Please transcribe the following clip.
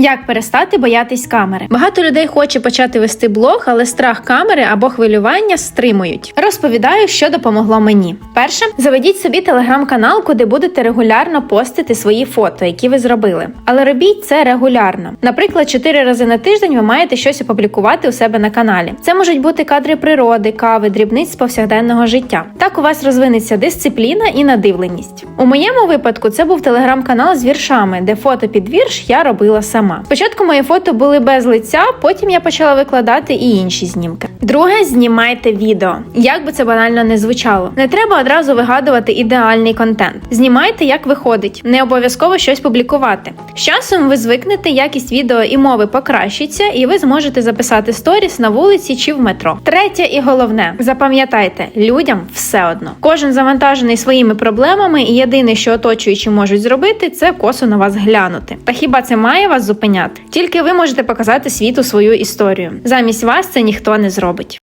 Як перестати боятись камери? Багато людей хоче почати вести блог, але страх камери або хвилювання стримують. Розповідаю, що допомогло мені. Перше, заведіть собі телеграм-канал, куди будете регулярно постити свої фото, які ви зробили. Але робіть це регулярно. Наприклад, 4 рази на тиждень ви маєте щось опублікувати у себе на каналі. Це можуть бути кадри природи, кави, дрібниць з повсякденного життя. Так у вас розвинеться дисципліна і надивленість. У моєму випадку це був телеграм-канал з віршами, де фото під вірш я робила сама. Спочатку мої фото були без лиця, потім я почала викладати і інші знімки. Друге, знімайте відео. Як би це банально не звучало. Не треба одразу вигадувати ідеальний контент. Знімайте, як виходить, не обов'язково щось публікувати. З часом ви звикнете, якість відео і мови покращиться, і ви зможете записати сторіс на вулиці чи в метро. Третє і головне, запам'ятайте, людям все одно. Кожен завантажений своїми проблемами, і єдине, що оточуючі можуть зробити, це косо на вас глянути. Та хіба це має вас зупиняти? Тільки ви можете показати світу свою історію. Замість вас це ніхто не зробить.